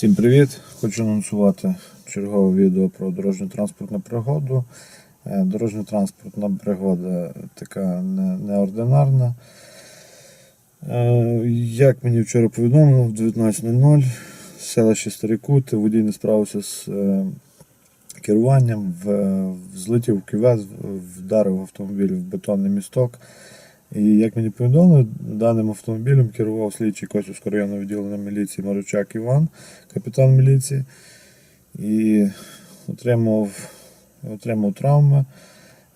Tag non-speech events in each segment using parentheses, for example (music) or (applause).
Всім привіт! Хочу анонсувати чергове відео про дорожню транспортну пригоду. Е, Дорожньо транспортна пригода така неординарна. Е, Як мені вчора повідомили, в 19.00 селище Старі Кути водій не справився з е, керуванням, в- злетів в кювет, вдарив автомобіль в бетонний місток. І як мені повідомили, даним автомобілем керував слідчий Косівського районного відділення міліції Маручак Іван, капітан міліції, і отримав, отримав травми,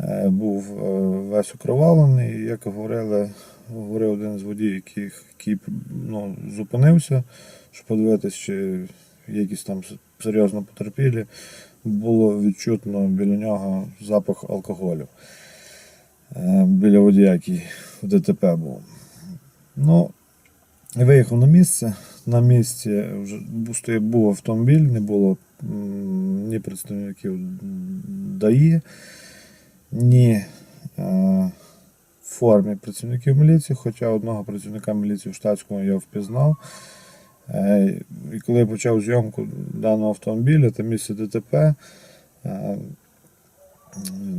е, був е, весь окровавлений. Як говорили, говорив один з водіїв, який, який ну, зупинився, щоб подивитися, чи якісь там серйозно потерпілі, було відчутно біля нього запах алкоголю біля водія, який в ДТП був. Ну, виїхав на місце. На місці вже був, автомобіль, не було ні представників ДАІ, ні е, в формі працівників міліції, хоча одного працівника міліції в штатському я впізнав. Е, І коли я почав зйомку даного автомобіля та місце ДТП, е,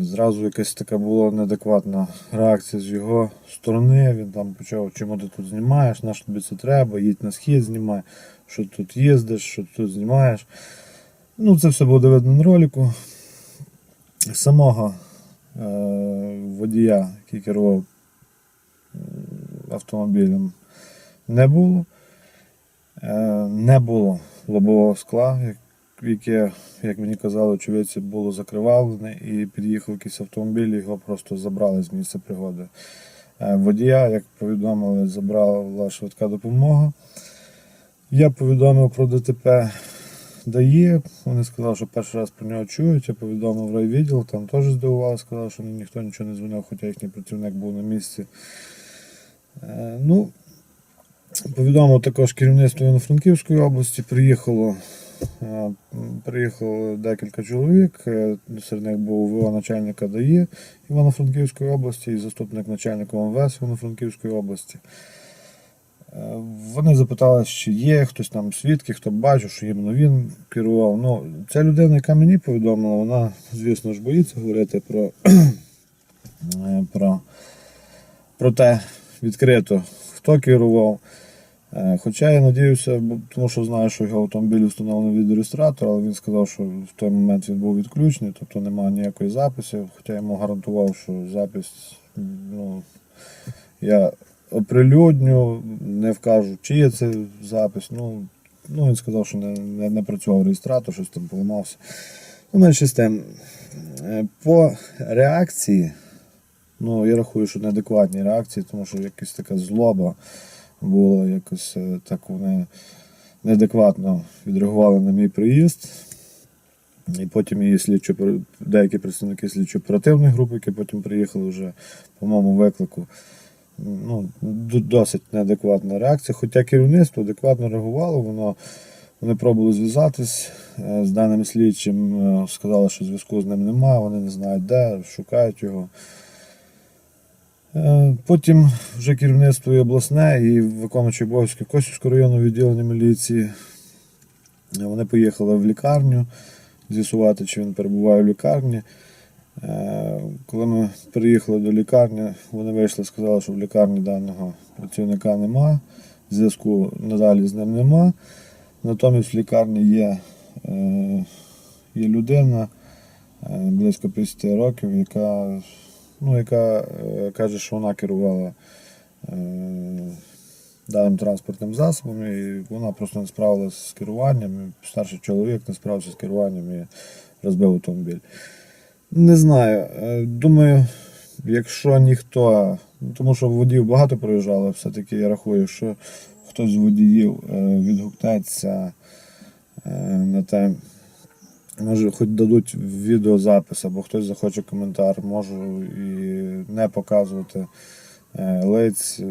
Зразу якась така була неадекватна реакція з його сторони. Він там почав, чому ти тут знімаєш, на що тобі це треба, їдь на схід, знімай, що тут їздиш, що тут знімаєш. Ну, це все буде видно на ролику. Самого е, водія, який керував автомобілем, не було. Е, не було лобового скла, як- яке, як мені казали, очевидці, було закривавлене і під'їхав якийсь автомобіль, його просто забрали з місця пригоди. Е, Водія, як повідомили, забрала швидка допомога. Я повідомив про ДТП ДАІ. Вони сказали, що перший раз про нього чують. Я повідомив райвідділ, там теж здивували, сказали, що ніхто нічого не дзвонив, хоча їхній працівник був на місці. Е, Ну, Повідомив також керівництво Івано-Франківської області. Приїхало, приїхало декілька чоловік. е, Серед них був ВО начальника ДАІ Івано-Франківської області і заступник начальника МВС Івано-Франківської області. Е, Вони запитали, чи є хтось там свідки, хто бачив, що іменно він керував. Ну, ця людина, яка мені повідомила, вона, звісно ж, боїться говорити про, (clears throat) е, про, про те відкрито, хто керував. Е, Хоча я надіюся, тому що знаю, що його автомобіль встановлений від реєстратора, але він сказав, що в той момент він був відключений, тобто немає ніякої записи. Хоча я йому гарантував, що запис ну, я оприлюдню, не вкажу, чи є це запис. Ну, ну він сказав, що не, не, не працював реєстратор, щось там поламався. Ну, менше з тим. Е, По реакції, ну, я рахую, що неадекватні реакції, тому що якась така злоба було якось е, так вони неадекватно відреагували на мій приїзд. І потім її слідчо, деякі представники слідчо-оперативної групи, які потім приїхали вже по моєму виклику. Ну, досить неадекватна реакція. Хоча керівництво адекватно реагувало, воно, вони пробували зв'язатись е, з даним слідчим, е, сказали, що зв'язку з ним немає, вони не знають де, шукають його. Е, Потім вже керівництво і обласне і виконуючий обов'язки Косівського районного відділення міліції. Вони поїхали в лікарню з'ясувати, чи він перебуває в лікарні. Е, Коли ми приїхали до лікарні, вони вийшли, і сказали, що в лікарні даного працівника нема, зв'язку надалі з ним нема. Натомість в лікарні є, е, є людина близько 50 років, яка ну, яка е, каже, що вона керувала е, даним транспортним засобом, і вона просто не справилася з керуванням. і Старший чоловік не справився з керуванням і розбив автомобіль. Не знаю. е, Думаю, якщо ніхто, тому що водіїв багато проїжджало, все-таки я рахую, що хтось з водіїв відгукнеться на те. Може, хоч дадуть відеозапис, або хтось захоче коментар, можу і не показувати е, лиць.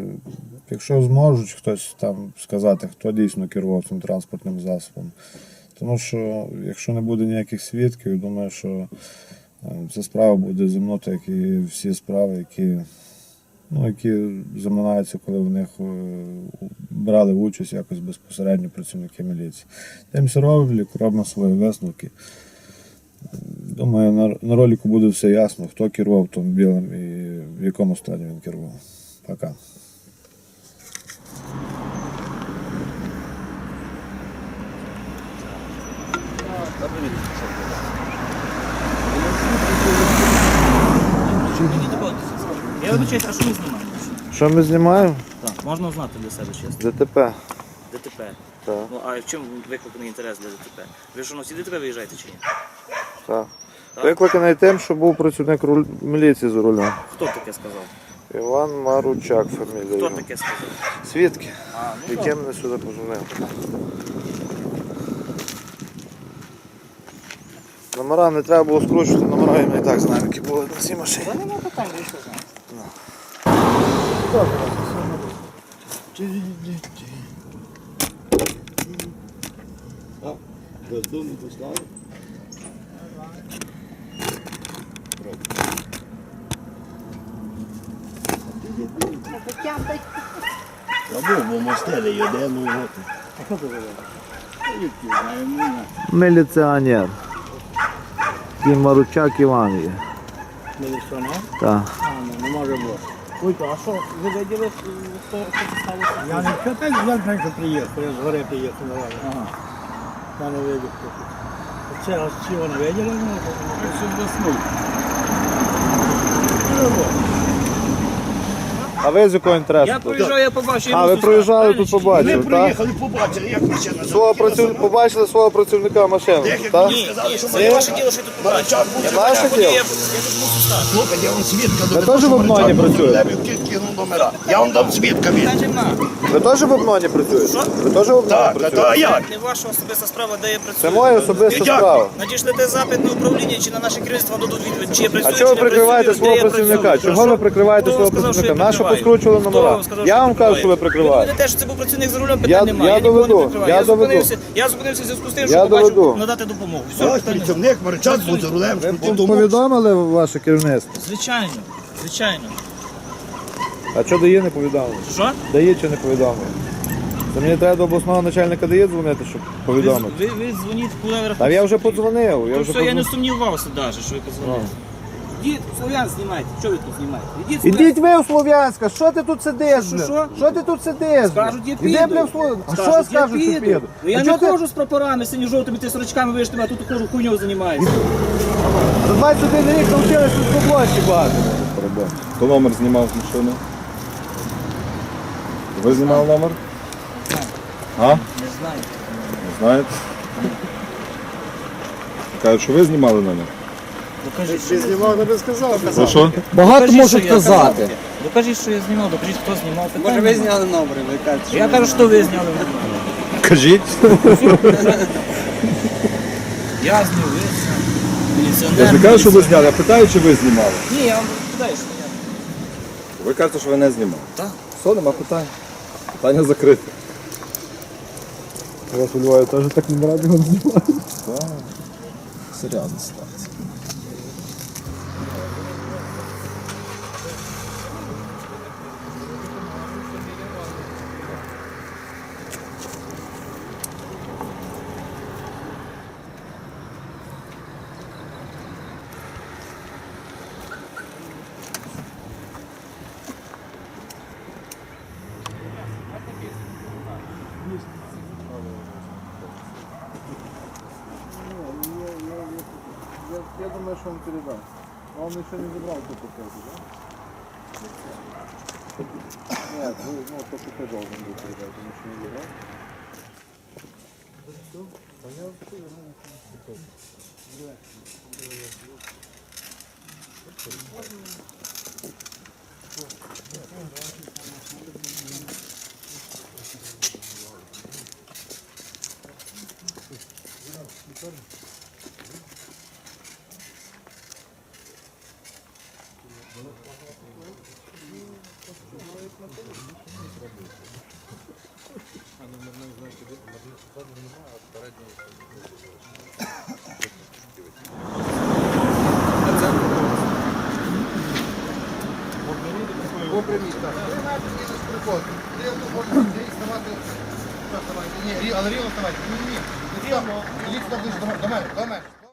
Якщо зможуть хтось там сказати, хто дійсно керував цим транспортним засобом. Тому що якщо не буде ніяких свідків, думаю, що е, ця справа буде зімнути, як і всі справи, які ну, які заминаються, коли в них е, брали участь якось безпосередньо працівники міліції. Дивимося ролик, робимо свої висновки. Думаю, на, на ролику буде все ясно, хто керував автомобілем і в якому стані він керував. Пока. Я вибачаюсь, а що ми знімаємо? Що ми знімаємо? Так, можна узнати для себе чесно. ДТП. ДТП. Так. Ну а в чому викликаний інтерес для ДТП? Ви що на всі ДТП виїжджаєте чи ні? Так. Так. Викликаний тим, що був працівник руль... міліції за рулем. Хто таке сказав? Іван Маручак фамілія. Хто його. таке сказав? Свідки, А, ну які мене сюди позвонили. Номера не треба було скручувати, номера і і так знаємо, які були на цій машині. Та нема питань, ви що знаєте. Або бо мостели йде, ну от. Міліціонер. Кім Маручак Іван є. Міліціонер? Так. А, ну, не може бути. Ой, а що, ви виділи, що це сталося? Я не читаю, я знаю, приїхав, я з гори приїхав на раду. Ага. Я не видів. тут. Це аж чого не виділи? Це все заснув. А ви з якого інтересу? Я приїжджаю, я побачив. А, ви проїжджали тут побачили? Ми так? приїхали, побачили, як машина Свого праців... Побачили свого працівника машини, так? Ні, ні, це ваше діло, що тут побачив. Був Ваше діло? я, я тут мусу стати. Слухайте, я вам свідка Ви доведу, теж що в обмані був працюєте? Кинув номера. Я вам дам свідка від. Ви теж в обмані працюєте? Що? Ви теж в обмані Так, а працюєте? то як? Не ваша особиста справа, де я працюю. Це моя особиста Дякую. справа. Надішлете запит на управління чи на наше керівництво дадуть відповідь, чи я А чого ви чи не прикриваєте працюю, свого де я працівника? Чого ви прикриваєте Хто вам свого сказав, що я працівника? Нащо прикриваю? поскручували Хто номера? вам сказав, Я вам кажу, що ви прикриваєте. Ви те, що це був працівник за рулем, Я- питань немає. я нікого не доведу, прикриваю. я доведу. зупинився, я зупинився в зв'язку з тим, Я що побачив надати допомогу. Все, Ось працівник Марачак був за рулем. Ви повідомили ваше керівництво? Звичайно, звичайно. А що дає не повідомили? Що? Дає чи не повідомили? То мені треба до обласного начальника дає дзвонити, щоб повідомити. ви, ви дзвоніть, куди ви Та я вже подзвонив, я То вже все, я подзвонив. не сумнівався навіть, що ви подзвонили. Ідіть, Слов'ян знімайте. Що ви тут знімаєте? Ідіть, Ідіть ви в Слов'янська, що ти тут сидиш? Що, бля? що? Що ти тут сидиш? Скажуть, я? Іди, піду. бля, в Слов'янська. А що Скажуть, скажуть, що піду? Ну, я А не чого ти ходжу з прапорами синьо-жовтими, ти сорочками вийшли, а тут хожу хуйньою займаюся. За 21 рік навчилися в блочі багато. Хто номер знімав з машини? Ви знімали номер? А? Не знаю. Не знаєте? Кажуть, що ви знімали номер. Докажіть, що, знімав, не сказав. Ви що? Багато Докажіть, можуть я казати. Докажіть, що я знімав, докажіть, хто знімав. Питань Може ви нема. зняли номери, ви кажете. Я кажу, що ви зняли. Кажіть. Я зняв, ви. Міліціонер. Я ж не кажу, що ви зняли, я питаю, чи ви знімали. Ні, я вам питаю, що я. Ви кажете, що ви не знімали. Так. Все, нема питань. Питання закрите. У вас у Львові теж так не раді вам знімати. Серйозна ситуація. передаст. Он еще не забрал ту пакету, да? Нет, вы, ну, только ты должен был передать, он еще не забрал. Да я вообще вернул пакет. Да. Ні, але рівно ставайте. Ні, ні, ні. Рівно. Ідіть сюди ближче до мене, до мене.